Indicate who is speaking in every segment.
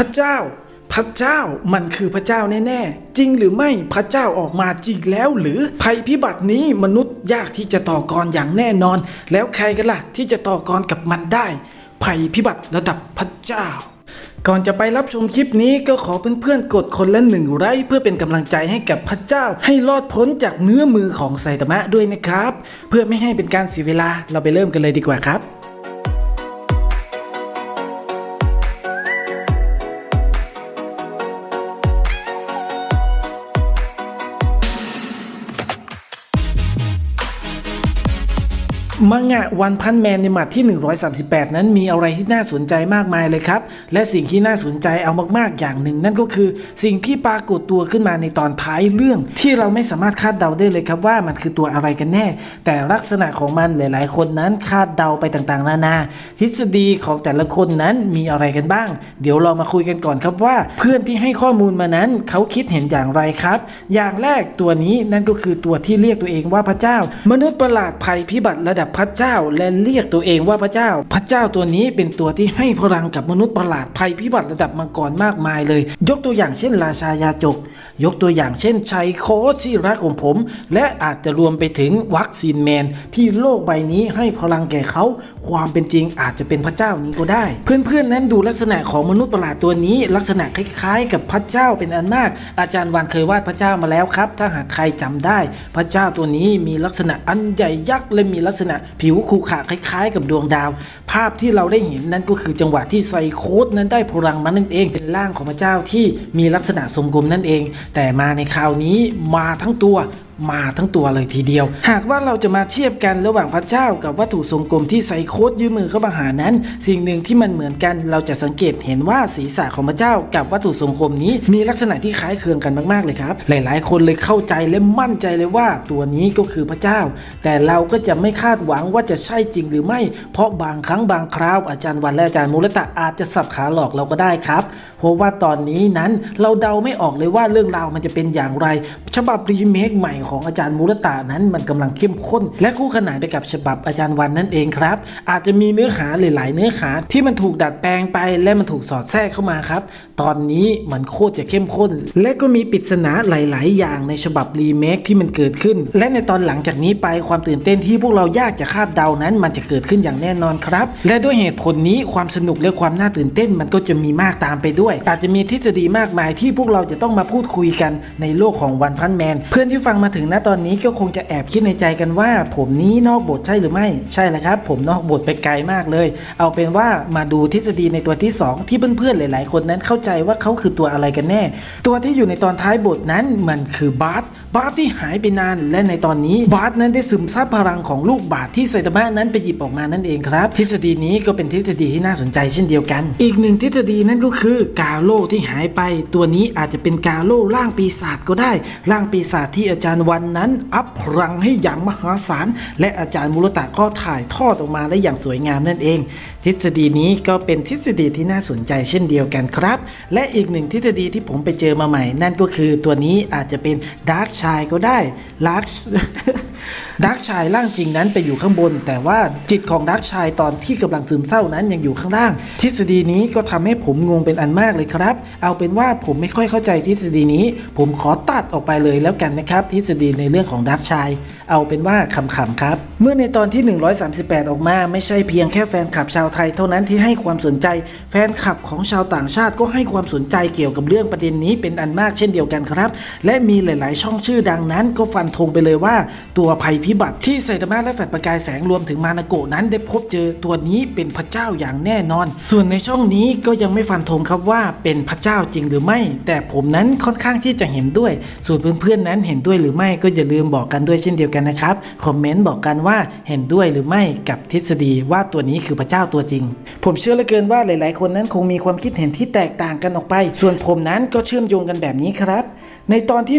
Speaker 1: พระเจ้า พระเจ้ามันคือพระเจ้าแน่ๆ จริงหรือไม่พระเจ้าออกมาจริงแล้ว หรือภัยพิบัตินี้มนุษย์ยากที่จะต่อกรอย่างแน่นอน แล้วใครกันล่ะที่จะต่อกรกับมันได้ ภัยพิบัติระดับพระเจ้าก่อนจะไปรับชมคลิปนี้ก็ขอเพื่อนๆกดคนละหนึ่งไลค์เพื่อเป็นกำลังใจให้กับพระเจ้า ให้รอดพ้นจากเนื้อมือของไซตามะด้วยนะครับ เพื่อไม่ให้เป็นการเสียเวลาเราไปเริ่มกันเลยดีกว่าครับ มังงะวันพันแมนในหมัดที่ 138 นั้นมีอะไรที่น่าสนใจมากมายเลยครับ และสิ่งที่น่าสนใจเอามากๆอย่างหนึ่ง นั่นก็คือสิ่งที่ปรากฏตัวขึ้นมาในตอนท้ายเรื่อง ที่เราไม่สามารถคาดเดาได้เลยครับว่ามันคือตัวอะไรกันแน่ แต่ลักษณะของมันหลาย ๆ คนนั้นคาดเดาไปต่างๆ นานา ทฤษฎีของแต่ละคนนั้นมีอะไรกันบ้าง เดี๋ยวเรามาคุยกันก่อนครับว่า เพื่อนที่ให้ข้อมูลมานั้นเขาคิดเห็นอย่างไรครับ อย่างแรกตัวนี้นั่นก็คือตัวที่เรียกตัวเองว่าพระเจ้า มนุษย์ประหลาดภัยพิบัติระดับพระเจ้าและเรียกตัวเองว่าพระเจ้า พระเจ้าตัวนี้เป็นตัวที่ให้พลังกับมนุษย์ประหลาดภัยพิบัติระดับมังกรมากมายเลย ยกตัวอย่างเช่นราชายาจก ยกตัวอย่างเช่นชัยโคที่รักของผม และอาจจะรวมไปถึงวัคซีนแมน ที่โลกใบนี้ให้พลังแก่เขา ความเป็นจริงอาจจะเป็นพระเจ้านี้ก็ได้ เพื่อนๆนั้นดูลักษณะของมนุษย์ประหลาดตัวนี้ ลักษณะคล้ายๆ กับพระเจ้าเป็นอันมาก อาจารย์วันเคยวาดพระเจ้ามาแล้วครับ ถ้าหากใครจำได้ พระเจ้าตัวนี้มีลักษณะอันใหญ่ยักษ์และมีลักษณะผิวขรุขระคล้ายๆ กับดวงดาว ภาพที่เราได้เห็นนั้นก็คือจังหวะที่ไซโคสนั้นได้พลังมานั่นเอง เป็นร่างของพระเจ้าที่มีลักษณะทรงกลมนั่นเอง แต่มาในคราวนี้มาทั้งตัว มาทั้งตัวเลยทีเดียว หากว่าเราจะมาเทียบกันระหว่างพระเจ้ากับวัตถุทรงกลมที่ไซโคสยื่นมือเข้ามาหานั้น สิ่งหนึ่งที่มันเหมือนกัน เราจะสังเกตเห็นว่าศีรษะของพระเจ้ากับวัตถุทรงกลมนี้ มีลักษณะที่คล้ายคลึงกันมากๆเลยครับ หลายๆ คนเลยเข้าใจและมั่นใจเลยว่าตัวนี้ก็คือพระเจ้า แต่เราก็จะไม่คาดหวังว่าจะใช่จริงหรือไม่ เพราะบางครั้งบางคราวอาจารย์วันและอาจารย์มูลตะอาจจะสับขาหลอกเราก็ได้ครับ เพราะว่าตอนนี้นั้นเราเดาไม่ออกเลยว่าเรื่องราวมันจะเป็นอย่างไร ฉบับรีเมคใหม่ของอาจารย์มูลตะนั้นมันกำลังเข้มข้น และคู่ขนานไปกับฉบับอาจารย์วันนั่นเองครับ อาจจะมีเนื้อหาหลายๆเนื้อหาที่มันถูกดัดแปลงไป และมันถูกสอดแทรกเข้ามาครับ ตอนนี้มันโคตรจะเข้มข้น และก็มีปริศนาหลาย ๆ อย่างในฉบับรีเมคที่มันเกิดขึ้น และในตอนหลังจากนี้ไปความตื่นเต้นที่พวกเรายากจะคาดเดานั้น มันจะเกิดขึ้นอย่างแน่นอนครับ และด้วยเหตุผลนี้ความสนุกและความน่าตื่นเต้นมันก็จะมีมากตามไปด้วย อาจจะมีทฤษฎีมากมายที่พวกเราจะต้องมาพูดคุยกันในโลกของวันพันแมนเพื่อนที่ฟังมาถึงถึงณตอนนี้ก็คงจะแอบคิดในใจกันว่า ผมนี้นอกบทใช่หรือไม่ใช่แล้วครับ ผมนอกบทไปไกลมากเลย เอาเป็นว่ามาดูทฤษฎีในตัวที่สองที่เพื่อนๆหลาย ๆ คนนั้นเข้าใจว่าเขาคือตัวอะไรกันแน่ ตัวที่อยู่ในตอนท้ายบทนั้นมันคือบาร์สบาร์สที่หายไปนานและในตอนนี้บาร์สนั้นได้ซึมซับพลังของลูกบาศก์ที่ไซตามะนั้นไปหยิบออกมานั่นเองครับ ทฤษฎีนี้ก็เป็นทฤษฎีที่น่าสนใจเช่นเดียวกัน อีกหนึ่งทฤษฎีนั่นก็คือกาโลที่หายไป ตัวนี้อาจจะเป็นกาโลร่างปีศาจก็ได้ ร่างปีศาจที่อาจารย์วันนั้น อัพพลังให้อย่างมหาศาลและอาจารย์มุรตะก็ถ่ายทอดออกมาได้อย่างสวยงามนั่นเอง ทฤษฎีนี้ก็เป็นทฤษฎีที่น่าสนใจเช่นเดียวกันครับ และอีกหนึ่งทฤษฎีที่ผมไปเจอมาใหม่ นั่นก็คือตัวนี้อาจจะเป็นดาร์กชายก็ได้ลาร์ก ดาร์กชายร่างจริงนั้นไปอยู่ข้างบน แต่ว่าจิตของดาร์กชายตอนที่กำลังซึมเศร้านั้นยังอยู่ข้างล่าง ทฤษฎีนี้ก็ทำให้ผมงงเป็นอันมากเลยครับ เอาเป็นว่าผมไม่ค่อยเข้าใจทฤษฎีนี้ ผมขอตัดออกไปเลยแล้วกันนะครับ ทฤษฎีในเรื่องของดาร์กชายเอาเป็นว่าขำๆครับ เมื่อในตอนที่ 138 ออกมา ไม่ใช่เพียงแค่แฟนคลับชาวไทยเท่านั้นที่ให้ความสนใจ แฟนคลับของชาวต่างชาติก็ให้ความสนใจเกี่ยวกับเรื่องประเด็นนี้เป็นอันมากเช่นเดียวกันครับ และมีหลาย ๆ ช่องชื่อดังนั้นก็ฟันธงไปเลยว่าตัวภัยพิบัติที่ไซตามะและแฟดประกายแสงรวมถึงมานาโกะนั้นได้พบเจอตัวนี้เป็นพระเจ้าอย่างแน่นอน ส่วนในช่องนี้ก็ยังไม่ฟันธงครับว่าเป็นพระเจ้าจริงหรือไม่ แต่ผมนั้นค่อนข้างที่จะเห็นด้วย ส่วนเพื่อนๆนั้นเห็นด้วยหรือไม่ก็อย่าลืมบอกกันด้วยเช่นเดียวกันนะครับคอมเมนต์บอกกันว่าเห็นด้วยหรือไม่กับทฤษฎีว่าตัวนี้คือพระเจ้าตัวจริง ผมเชื่อเหลือเกินว่าหลาย ๆ คนนั้นคงมีความคิดเห็นที่แตกต่างกันออกไป ส่วนผมนั้นก็เชื่อมโยงกันแบบนี้ครับ ในตอนที่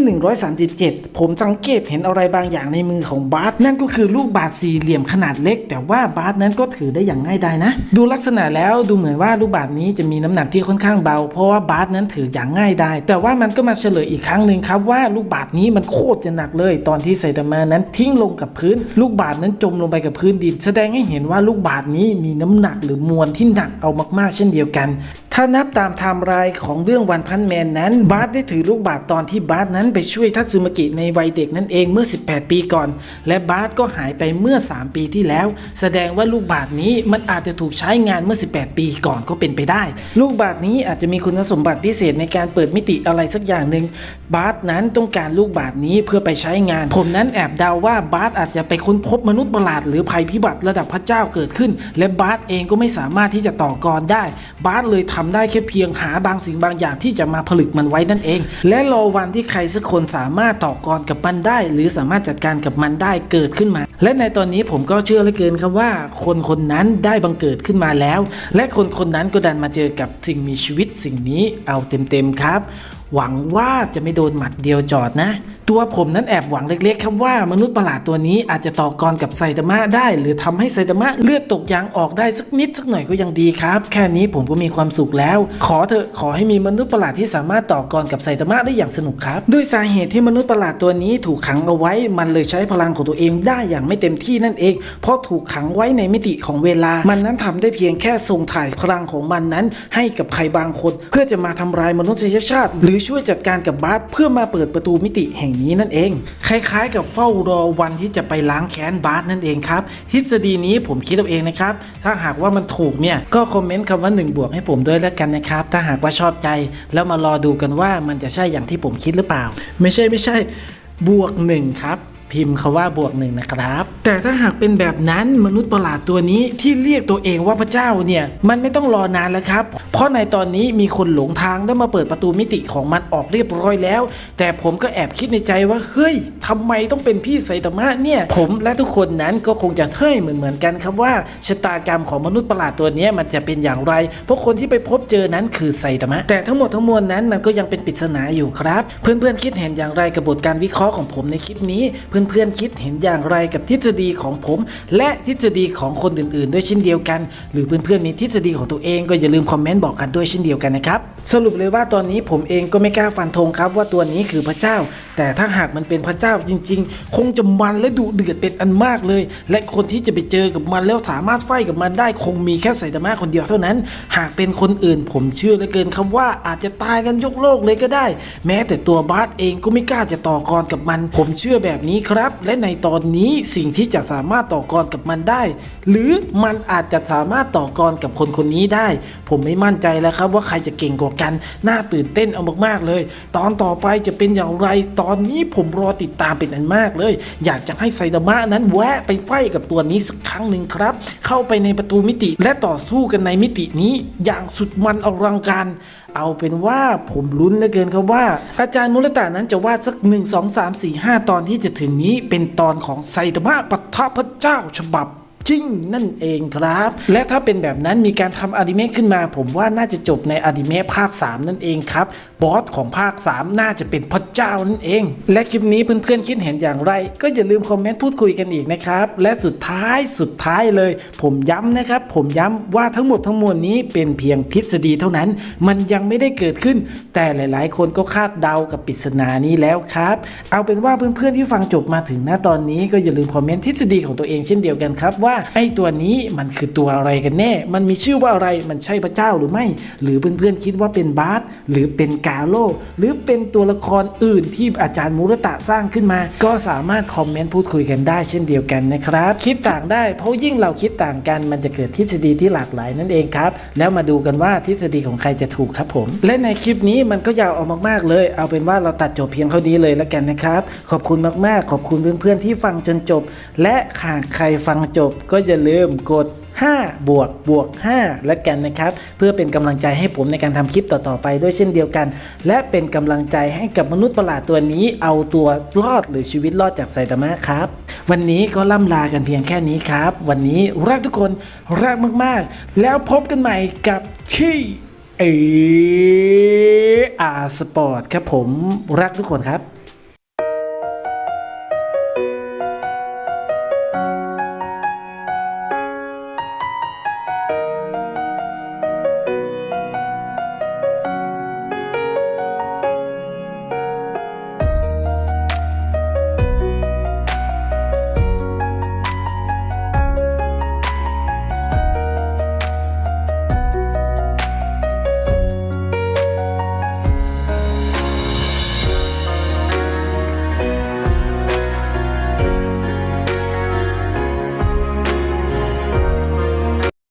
Speaker 1: 137 ผมสังเกตเห็นอะไรบางอย่างในมือของบาสนั่นก็คือลูกบาสสี่เหลี่ยมขนาดเล็ก แต่ว่าบาสนั้นก็ถือได้อย่างง่ายดายนะ ดูลักษณะแล้วดูเหมือนว่าลูกบาสนี้จะมีน้ำหนักที่ค่อนข้างเบา เพราะว่าบาสนั้นถืออย่างง่ายดายแต่ว่ามันก็มาเฉลยอีกครั้งหนึ่งครับว่าลูกบาสนี้มันโคตรจะหนักเลย ตอนที่ไซตามะนั้นทิ้งลงกับพื้น ลูกบาสนั้นจมลงไปกับพื้นดิน แสดงให้เห็นว่าลูกบาสนี้มีน้ำหนักหรือมวลที่หนักเอามากๆ เช่นเดียวกันถ้านับตามไทม์ไลน์ของเรื่องวันพันแมนนั้น บาสได้ถือลูกบาศก์ตอนที่บาสนั้นไปช่วยทัตสึมากิในวัยเด็กนั่นเองเมื่อ 18 ปีก่อน และบาสก็หายไปเมื่อ 3 ปีที่แล้ว แสดงว่าลูกบาศก์นี้มันอาจจะถูกใช้งานเมื่อ 18 ปีก่อนก็เป็นไปได้ ลูกบาศก์นี้อาจจะมีคุณสมบัติพิเศษในการเปิดมิติอะไรสักอย่างหนึ่งบาสนั้นต้องการลูกบาศก์นี้เพื่อไปใช้งาน ผมนั้นแอบเดาว่าบาสอาจจะไปค้นพบมนุษย์ประหลาดหรือภัยพิบัติระดับพระเจ้าเกิดขึ้น และบาสเองก็ไม่สามารถที่จะต่อกรได้บาสเลยทำได้แค่เพียงหาบางสิ่งบางอย่างที่จะมาผลึกมันไว้นั่นเอง และรอวันที่ใครสักคนสามารถต่อกรกับมันได้ หรือสามารถจัดการกับมันได้เกิดขึ้นมา และในตอนนี้ผมก็เชื่อเหลือเกินครับว่า คนคนนั้นได้บังเกิดขึ้นมาแล้ว และคนคนนั้นก็ดันมาเจอกับสิ่งมีชีวิตสิ่งนี้เอาเต็มๆครับ หวังว่าจะไม่โดนหมัดเดียวจอดนะ ตัวผมนั้นแอบหวังเล็กๆ ครับว่ามนุษย์ประหลาดตัวนี้อาจจะต่อกรกับไซตามะได้ หรือทำให้ไซตามะเลือดตกยางออกได้สักนิดสักหน่อยก็ยังดีครับ แค่นี้ผมก็มีความสุขแล้ว ขอเถอะขอให้มีมนุษย์ประหลาดที่สามารถต่อกรกับไซตามะได้อย่างสนุกครับด้วยสาเหตุที่มนุษย์ประหลาดตัวนี้ถูกขังเอาไว้ มันเลยใช้พลังของตัวเองได้อย่างไม่เต็มที่นั่นเอง เพราะถูกขังไว้ในมิติของเวลา มันนั้นทำได้เพียงแค่ส่งถ่ายพลังของมันนั้น ให้กับใครบางคน เพื่อจะมาทำลายมนุษยชาติหรือช่วยจัดการกับบาสเพื่อมาเปิดประตูมิติแห่งนี้นั่นเอง คล้ายๆ กับเฝ้ารอวันที่จะไปล้างแค้นบาสนั่นเองครับทฤษฎีนี้ผมคิดเอาเองนะครับ ถ้าหากว่ามันถูกเนี่ยก็คอมเมนต์คำว่า1บวกให้ผมด้วยแล้วกันนะครับ ถ้าหากว่าชอบใจ แล้วมารอดูกันว่ามันจะใช่อย่างที่ผมคิดหรือเปล่า ไม่ใช่ไม่ใช่บวกหนึ่งครับ พิมพ์คาว่าบวกหนึ่งนะครับ แต่ถ้าหากเป็นแบบนั้นมนุษย์ประหลาดตัวนี้ที่เรียกตัวเองว่าพระเจ้าเนี่ย มันไม่ต้องรอนานแล้วครับ เพราะในตอนนี้มีคนหลงทางได้มาเปิดประตูมิติของมันออกเรียบร้อยแล้ว แต่ผมก็แอบคิดในใจว่าเฮ้ยทำไมต้องเป็นพี่ไซตามะเนี่ย ผมและทุกคนนั้นก็คงจะเฮ้ยเหมือนเหมือนกันครับว่าชะตากรรมของมนุษย์ประหลาดตัวนี้มันจะเป็นอย่างไร เพราะคนที่ไปพบเจอนั้นคือไซตามะแต่ทั้งหมดทั้งมวลนั้นมันก็ยังเป็นปริศนาอยู่ครับ เพื่อนๆคิดเห็นอย่างไรกับบทการวิเคราะห์ของผมในคลิปนี้เพื่อเพื่อนๆคิดเห็นอย่างไรกับทฤษฎีของผม และทฤษฎีของคนอื่นๆ ด้วยเช่นเดียวกัน หรือเพื่อนๆมีทฤษฎีของตัวเองก็อย่าลืมคอมเมนต์บอกกันด้วยเช่นเดียวกันนะครับสรุปเลยว่าตอนนี้ผมเองก็ไม่กล้าฟันธงครับว่าตัวนี้คือพระเจ้า แต่ถ้าหากมันเป็นพระเจ้าจริง ๆ คงจะมันและดุเดือดเป็นอันมากเลย และคนที่จะไปเจอกับมันแล้วสามารถไฟกับมันได้คงมีแค่ไซตามะคนเดียวเท่านั้น หากเป็นคนอื่นผมเชื่อเหลือเกินครับว่าอาจจะตายกันยกโลกเลยก็ได้ แม้แต่ตัวบาสเองก็ไม่กล้าจะต่อกรกับมัน ผมเชื่อแบบนี้ครับ และในตอนนี้สิ่งที่จะสามารถต่อกรกับมันได้ หรือมันอาจจะสามารถต่อกรกับคนคนนี้ได้ ผมไม่มั่นใจแล้วครับว่าใครจะเก่งกว่ากัน น่าตื่นเต้นเอามากๆเลย ตอนต่อไปจะเป็นอย่างไร ตอนนี้ผมรอติดตามเป็นอันมากเลย อยากจะให้ไซดามะนั้นแวะไปไฟกับตัวนี้สักครั้งหนึ่งครับ เข้าไปในประตูมิติและต่อสู้กันในมิตินี้อย่างสุดมันอลังการเอาเป็นว่าผมลุ้นเหลือเกินครับว่าซาจานมุรตานั้นจะวาดสัก 1 2 3 4 5 ตอนที่จะถึงนี้เป็นตอนของไซตามะปัทพระเจ้าฉบับ จริงนั่นเองครับ และถ้าเป็นแบบนั้นมีการทำอนิเมะขึ้นมา ผมว่าน่าจะจบในอนิเมะภาค 3 นั่นเองครับ บอสของภาค 3 น่าจะเป็นพระเจ้านั่นเอง และคลิปนี้เพื่อนๆคิดเห็นอย่างไร ก็อย่าลืมคอมเมนต์พูดคุยกันอีกนะครับ และสุดท้ายสุดท้ายเลย ผมย้ำนะครับ ผมย้ำว่าทั้งหมดทั้งมวลนี้เป็นเพียงทฤษฎีเท่านั้น มันยังไม่ได้เกิดขึ้น แต่หลาย ๆ คนก็คาดเดากับปริศนานี้แล้วครับ เอาเป็นว่าเพื่อนๆที่ฟังจบมาถึงณตอนนี้ก็อย่าลืมคอมเมนต์ทฤษฎีของตัวเองเช่นเดียวกันครับว่าไอ้ตัวนี้มันคือตัวอะไรกันแน่ มันมีชื่อว่าอะไรมันใช่พระเจ้าหรือไม่ หรือเพื่อนๆคิดว่าเป็นบาสหรือเป็นกาโลหรือเป็นตัวละครอื่นที่อาจารย์มูรตะสร้างขึ้นมา ก็สามารถคอมเมนต์พูดคุยกันได้เช่นเดียวกันนะครับ คิดต่างได้เพราะยิ่งเราคิดต่างกันมันจะเกิดทฤษฎีที่หลากหลายนั่นเองครับแล้วมาดูกันว่าทฤษฎีของใครจะถูกครับผม และในคลิปนี้มันก็ยาวออกมากๆเลย เอาเป็นว่าเราตัดจบเพียงเท่านี้เลยแล้วกันนะครับ ขอบคุณมากๆ ขอบคุณเพื่อนๆที่ฟังจนจบ และหากใครฟังจบก็อย่าลืมกด 5 บวกบวก 5 แล้วกันนะครับ เพื่อเป็นกำลังใจให้ผมในการทำคลิปต่อๆไปด้วยเช่นเดียวกัน และเป็นกำลังใจให้กับมนุษย์ประหลาดตัวนี้ เอาตัวรอดหรือชีวิตรอดจากไซตามะครับ วันนี้ก็ล่ำลากันเพียงแค่นี้ครับ วันนี้รักทุกคนรักมากๆ แล้วพบกันใหม่กับที่เออาสปอร์ตครับผมรักทุกคนครับ